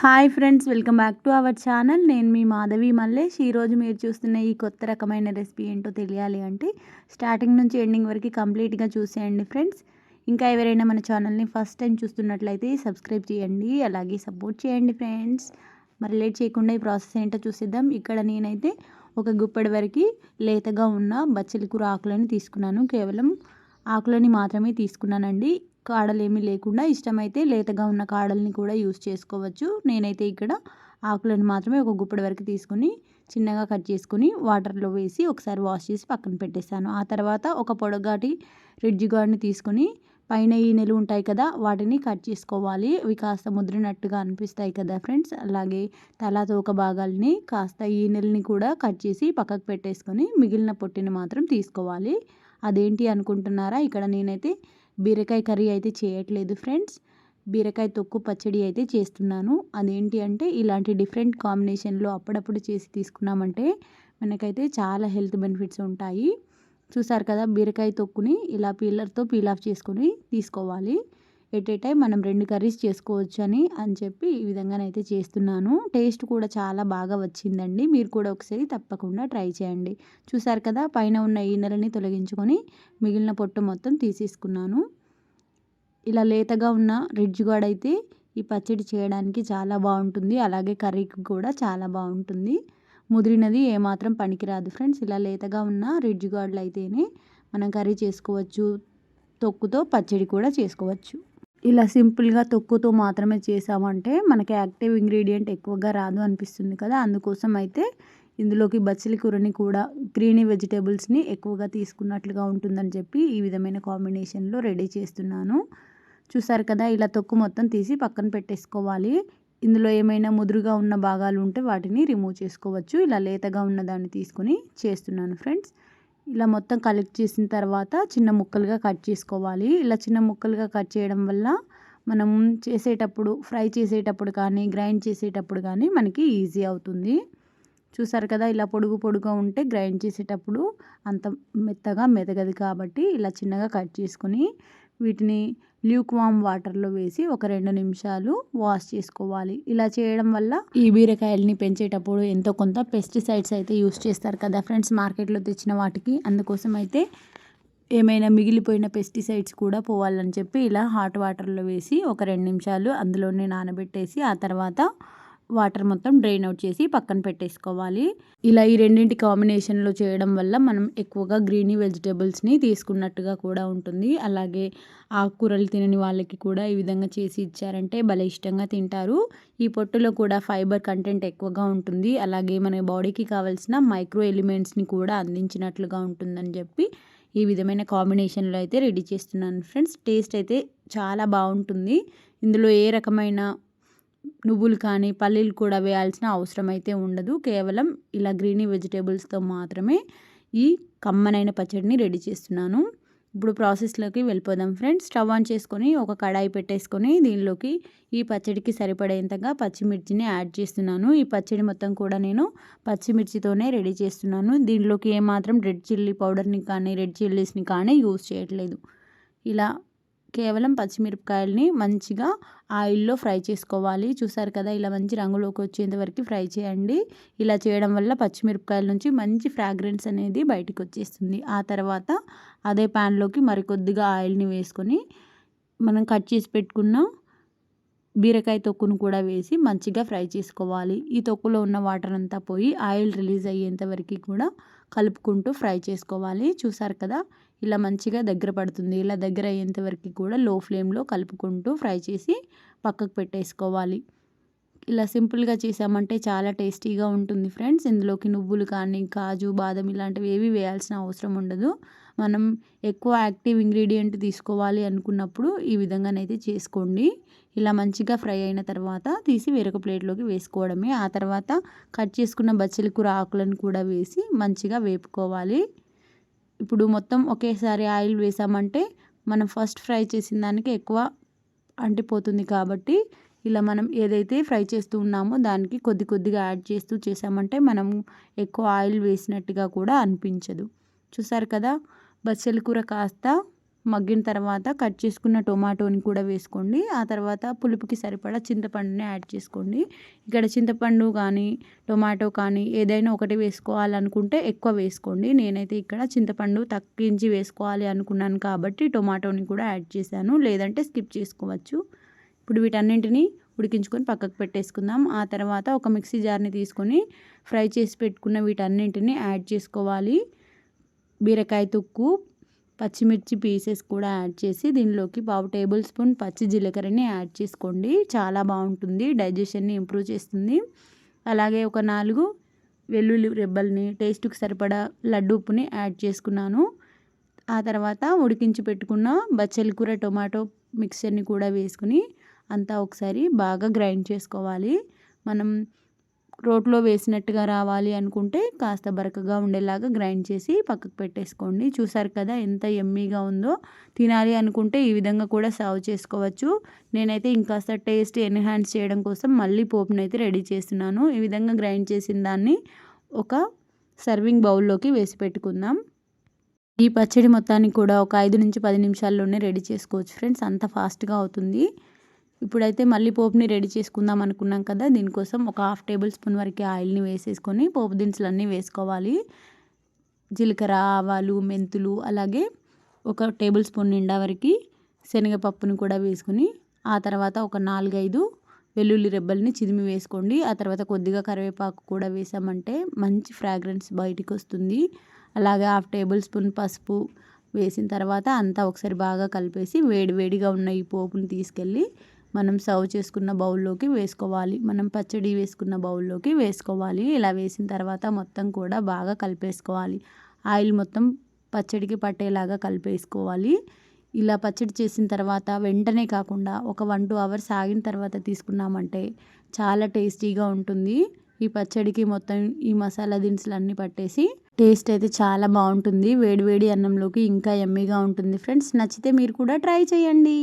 Hi friends welcome back to our channel. నేను మీ మాధవి మల్లేష్. ఈరోజు మీరు చూస్తున్న ఈ కొత్త రకమైన రెసిపీ ఏంటో తెలియాలి అంటే స్టార్టింగ్ నుంచి ఎండింగ్ వరకు కంప్లీట్గా చూసేయండి ఫ్రెండ్స్. ఇంకా ఎవరైనా మన ఛానల్ని ఫస్ట్ టైం చూస్తున్నట్లయితే సబ్స్క్రైబ్ చేయండి అలాగే సపోర్ట్ చేయండి ఫ్రెండ్స్. మరి లేట్ చేయకుండా ఈ ప్రాసెస్ ఏంటో చూసేద్దాం. ఇక్కడ నేనైతే ఒక గుప్పటి వరకు లేతగా ఉన్న బచ్చలి కూర ఆకులని తీసుకున్నాను. కేవలం ఆకులని మాత్రమే తీసుకున్నానండి. కాడలేమీ లేకుండా ఇష్టమైతే లేతగా ఉన్న కాడల్ని కూడా యూస్ చేసుకోవచ్చు. నేనైతే ఇక్కడ ఆకులను మాత్రమే ఒక గుప్పటి వరకు తీసుకుని చిన్నగా కట్ చేసుకుని వాటర్లో వేసి ఒకసారి వాష్ చేసి పక్కన పెట్టేస్తాను ఆ తర్వాత ఒక పొడగాటి రిడ్జ్ గార్డ్ని తీసుకొని పైన ఈనెలు ఉంటాయి కదా వాటిని కట్ చేసుకోవాలి. అవి కాస్త ముద్రినట్టుగా అనిపిస్తాయి కదా ఫ్రెండ్స్. అలాగే తల తోక భాగాల్ని కాస్త ఈనెల్ని కూడా కట్ చేసి పక్కకు పెట్టేసుకొని మిగిలిన పొట్టిని మాత్రం తీసుకోవాలి. అదేంటి అనుకుంటున్నారా? ఇక్కడ నేనైతే బీరకాయ కర్రీ అయితే చేయట్లేదు ఫ్రెండ్స్. బీరకాయ తొక్కు పచ్చడి అయితే చేస్తున్నాను. అదేంటి అంటే ఇలాంటి డిఫరెంట్ కాంబినేషన్లో అప్పుడప్పుడు చేసి తీసుకున్నామంటే మనకైతే చాలా హెల్త్ బెనిఫిట్స్ ఉంటాయి. చూసారు కదా బీరకాయ తొక్కుని ఇలా పీలర్తో పీల్ ఆఫ్ చేసుకొని తీసుకోవాలి. ఎట్ ఏ టైం మనం రెండు కర్రీస్ చేసుకోవచ్చు అని అని చెప్పి ఈ విధంగానైతే చేస్తున్నాను. టేస్ట్ కూడా చాలా బాగా వచ్చిందండి. మీరు కూడా ఒకసారి తప్పకుండా ట్రై చేయండి. చూసారు కదా పైన ఉన్న ఈనెలని తొలగించుకొని మిగిలిన పొట్టు మొత్తం తీసేసుకున్నాను. ఇలా లేతగా ఉన్న రిడ్జ్ అయితే ఈ పచ్చడి చేయడానికి చాలా బాగుంటుంది. అలాగే కర్రీకి కూడా చాలా బాగుంటుంది. ముదిరినది ఏమాత్రం పనికిరాదు ఫ్రెండ్స్. ఇలా లేతగా ఉన్న రిడ్జ్ గార్డ్లు అయితేనే మనం కర్రీ చేసుకోవచ్చు. తొక్కుతో పచ్చడి కూడా చేసుకోవచ్చు. ఇలా సింపుల్గా తొక్కుతో మాత్రమే చేసామంటే మనకి యాక్టివ్ ఇంగ్రీడియంట్ ఎక్కువగా రాదు అనిపిస్తుంది కదా! అందుకోసం అయితే ఇందులోకి బచ్చలి కూరని కూడా గ్రీనీ వెజిటేబుల్స్ని ఎక్కువగా తీసుకున్నట్లుగా ఉంటుందని చెప్పి ఈ విధమైన కాంబినేషన్లో రెడీ చేస్తున్నాను. చూసారు కదా! ఇలా తొక్కు మొత్తం తీసి పక్కన పెట్టేసుకోవాలి. ఇందులో ఏమైనా ముదురుగా ఉన్న భాగాలు ఉంటే వాటిని రిమూవ్ చేసుకోవచ్చు. ఇలా లేతగా ఉన్న దాన్ని తీసుకొని చేస్తున్నాను ఫ్రెండ్స్. ఇలా మొత్తం కలెక్ట్ చేసిన తర్వాత చిన్న ముక్కలుగా కట్ చేసుకోవాలి. ఇలా చిన్న ముక్కలుగా కట్ చేయడం వల్ల మనం చేసేటప్పుడు ఫ్రై చేసేటప్పుడు కానీ గ్రైండ్ చేసేటప్పుడు కానీ మనకి ఈజీ అవుతుంది. చూసారు కదా ఇలా పొడుగు పొడుగా ఉంటే గ్రైండ్ చేసేటప్పుడు అంత మెత్తగా మెదగదు కాబట్టి ఇలా చిన్నగా కట్ చేసుకొని వీటిని ల్యూక్ వామ్ వాటర్లో వేసి ఒక రెండు నిమిషాలు వాష్ చేసుకోవాలి. ఇలా చేయడం వల్ల ఈ బీరకాయలని పెంచేటప్పుడు ఎంతో కొంత పెస్టిసైడ్స్ అయితే యూస్ చేస్తారు కదా ఫ్రెండ్స్ మార్కెట్లో తెచ్చిన వాటికి. అందుకోసం అయితే ఏమైనా మిగిలిపోయిన పెస్టిసైడ్స్ కూడా పోవాలని చెప్పి ఇలా హాట్ వాటర్లో వేసి ఒక రెండు నిమిషాలు అందులోనే నానబెట్టేసి ఆ తర్వాత వాటర్ మొత్తం డ్రైన్ అవుట్ చేసి పక్కన పెట్టేసుకోవాలి. ఇలా ఈ రెండింటి కాంబినేషన్లో చేయడం వల్ల మనం ఎక్కువగా గ్రీనీ వెజిటేబుల్స్ని తీసుకున్నట్టుగా కూడా ఉంటుంది. అలాగే ఆకుకూరలు తినని వాళ్ళకి కూడా ఈ విధంగా చేసి ఇచ్చారంటే భలే ఇష్టంగా తింటారు. ఈ పొట్టులో కూడా ఫైబర్ కంటెంట్ ఎక్కువగా ఉంటుంది. అలాగే మన బాడీకి కావాల్సిన మైక్రో ఎలిమెంట్స్ని కూడా అందించినట్లుగా ఉంటుందని చెప్పి ఈ విధమైన కాంబినేషన్లో అయితే రెడీ చేస్తున్నాను ఫ్రెండ్స్. టేస్ట్ అయితే చాలా బాగుంటుంది. ఇందులో ఏ రకమైన నువ్వులు కానీ పల్లీలు కూడా వేయాల్సిన అవసరం అయితే ఉండదు. కేవలం ఇలా గ్రీనీ వెజిటేబుల్స్తో మాత్రమే ఈ కమ్మనైన పచ్చడిని రెడీ చేస్తున్నాను. ఇప్పుడు ప్రాసెస్లోకి వెళ్ళిపోదాం ఫ్రెండ్స్. స్టవ్ ఆన్ చేసుకొని ఒక కడాయి పెట్టేసుకొని దీనిలోకి ఈ పచ్చడికి సరిపడేంతగా పచ్చిమిర్చిని యాడ్ చేస్తున్నాను. ఈ పచ్చడి మొత్తం కూడా నేను పచ్చిమిర్చితోనే రెడీ చేస్తున్నాను. దీనిలోకి ఏమాత్రం రెడ్ చిల్లీ పౌడర్ని కానీ రెడ్ చిల్లీస్ని కానీ యూస్ చేయట్లేదు. ఇలా కేవలం పచ్చిమిరపకాయలని మంచిగా ఆయిల్లో ఫ్రై చేసుకోవాలి. చూసారు కదా ఇలా మంచి రంగులోకి వచ్చేంతవరకు ఫ్రై చేయండి. ఇలా చేయడం వల్ల పచ్చిమిరపకాయల నుంచి మంచి ఫ్రాగ్రెన్స్ అనేది బయటకు వచ్చేస్తుంది. ఆ తర్వాత అదే ప్యాన్లోకి మరికొద్దిగా ఆయిల్ని వేసుకొని మనం కట్ చేసి పెట్టుకున్న బీరకాయ తొక్కును కూడా వేసి మంచిగా ఫ్రై చేసుకోవాలి. ఈ తొక్కులో ఉన్న వాటర్ అంతా పోయి ఆయిల్ రిలీజ్ అయ్యేంత వరకు కూడా కలుపుకుంటూ ఫ్రై చేసుకోవాలి. చూసారు కదా ఇలా మంచిగా దగ్గర పడుతుంది. ఇలా దగ్గర అయ్యేంత వరకు కూడా లో ఫ్లేమ్లో కలుపుకుంటూ ఫ్రై చేసి పక్కకు పెట్టేసుకోవాలి. ఇలా సింపుల్గా చేసామంటే చాలా టేస్టీగా ఉంటుంది ఫ్రెండ్స్ ఇందులోకి నువ్వులు కానీ కాజు బాదం ఇలాంటివి ఏవి వేయాల్సిన అవసరం ఉండదు. మనం ఎక్కువ యాక్టివ్ ఇంగ్రీడియంట్ తీసుకోవాలి అనుకున్నప్పుడు ఈ విధంగానైతే చేసుకోండి. ఇలా మంచిగా ఫ్రై అయిన తర్వాత తీసి వేరొక ప్లేట్లోకి వేసుకోవడమే. ఆ తర్వాత కట్ చేసుకున్న బచ్చలి కూర ఆకులను కూడా వేసి మంచిగా వేపుకోవాలి. ఇప్పుడు మొత్తం ఒకేసారి ఆయిల్ వేసామంటే మనం ఫస్ట్ ఫ్రై చేసిన దానికి ఎక్కువ అంటిపోతుంది కాబట్టి ఇలా మనం ఏదైతే ఫ్రై చేస్తూ ఉన్నామో దానికి కొద్ది కొద్దిగా యాడ్ చేస్తూ చేసామంటే మనం ఎక్కువ ఆయిల్ వేసినట్టుగా కూడా అనిపించదు. చూసారు కదా? బచ్చల కూర కాస్త మగ్గిన తర్వాత కట్ చేసుకున్న టొమాటోని కూడా వేసుకోండి. ఆ తర్వాత పులుపుకి సరిపడా చింతపండుని యాడ్ చేసుకోండి. ఇక్కడ చింతపండు కానీ టొమాటో కానీ ఏదైనా ఒకటి వేసుకోవాలనుకుంటే ఎక్కువ వేసుకోండి. నేనైతే ఇక్కడ చింతపండు తగ్గించి వేసుకోవాలి అనుకున్నాను కాబట్టి టొమాటోని కూడా యాడ్ చేశాను. లేదంటే స్కిప్ చేసుకోవచ్చు. ఇప్పుడు వీటన్నింటినీ ఉడికించుకొని పక్కకు పెట్టేసుకుందాం. ఆ తర్వాత ఒక మిక్సీ జార్ని తీసుకొని ఫ్రై చేసి పెట్టుకున్న వీటన్నింటిని యాడ్ చేసుకోవాలి. బీరకాయ తుక్కు పచ్చిమిర్చి పీసెస్ కూడా యాడ్ చేసి దీనిలోకి పావు టేబుల్ స్పూన్ పచ్చి జీలకర్రని యాడ్ చేసుకోండి. చాలా బాగుంటుంది డైజెషన్ని ఇంప్రూవ్ చేస్తుంది. అలాగే ఒక నాలుగు వెల్లుల్లి రెబ్బల్ని టేస్ట్కి సరిపడా లడ్డు ఉప్పుని యాడ్ చేసుకున్నాను. ఆ తర్వాత ఉడికించి పెట్టుకున్న బచ్చలి కూర టొమాటో మిక్సర్ని కూడా వేసుకుని అంతా ఒకసారి బాగా గ్రైండ్ చేసుకోవాలి. మనం రోట్లో వేసినట్టుగా రావాలి అనుకుంటే కాస్త బరకగా ఉండేలాగా గ్రైండ్ చేసి పక్కకు పెట్టేసుకోండి. చూసారు కదా ఎంత ఎమ్మీగా ఉందో. తినాలి అనుకుంటే ఈ విధంగా కూడా సర్వ్ చేసుకోవచ్చు. నేనైతే ఇంకాస్త టేస్ట్ ఎన్హాన్స్ చేయడం కోసం మళ్ళీ పోపునైతే అయితే రెడీ చేస్తున్నాను. ఈ విధంగా గ్రైండ్ చేసిన దాన్ని ఒక సర్వింగ్ బౌల్లోకి వేసి పెట్టుకుందాం. ఈ పచ్చడి మొత్తాన్ని కూడా ఒక ఐదు నుంచి పది నిమిషాల్లోనే రెడీ చేసుకోవచ్చు ఫ్రెండ్స్. అంత ఫాస్ట్గా అవుతుంది. ఇప్పుడైతే మళ్ళీ పోపుని రెడీ చేసుకుందాం అనుకున్నాం కదా దీనికోసం ఒక హాఫ్ టేబుల్ స్పూన్ వరకు ఆయిల్ని వేసేసుకొని పోపు దినుసులు అన్నీ వేసుకోవాలి. జీలకర్ర ఆవాలు మెంతులు అలాగే ఒక టేబుల్ స్పూన్ నిండా వరకు శనగపప్పుని కూడా వేసుకుని ఆ తర్వాత ఒక నాలుగైదు వెల్లుల్లి రెబ్బల్ని చిదిమి వేసుకోండి. ఆ తర్వాత కొద్దిగా కరివేపాకు కూడా వేసామంటే మంచి ఫ్రాగ్రెన్స్ బయటికి వస్తుంది. అలాగే హాఫ్ టేబుల్ స్పూన్ పసుపు వేసిన తర్వాత అంతా ఒకసారి బాగా కలిపేసి వేడి వేడిగా ఉన్న ఈ పోపుని తీసుకెళ్ళి మనం సర్వ్ చేసుకున్న బౌల్లోకి వేసుకోవాలి. మనం పచ్చడి వేసుకున్న బౌల్లోకి వేసుకోవాలి. ఇలా వేసిన తర్వాత మొత్తం కూడా బాగా కలిపేసుకోవాలి. ఆయిల్ మొత్తం పచ్చడికి పట్టేలాగా కలిపేసుకోవాలి. ఇలా పచ్చడి చేసిన తర్వాత వెంటనే కాకుండా ఒక వన్ టూ అవర్స్ ఆగిన తర్వాత తీసుకున్నామంటే చాలా టేస్టీగా ఉంటుంది. ఈ పచ్చడికి మొత్తం ఈ మసాలా దినుసులు అన్నీ పట్టేసి టేస్ట్ అయితే చాలా బాగుంటుంది. వేడివేడి అన్నంలోకి ఇంకా ఎమ్మీగా ఉంటుంది. ఫ్రెండ్స్ నచ్చితే మీరు కూడా ట్రై చేయండి.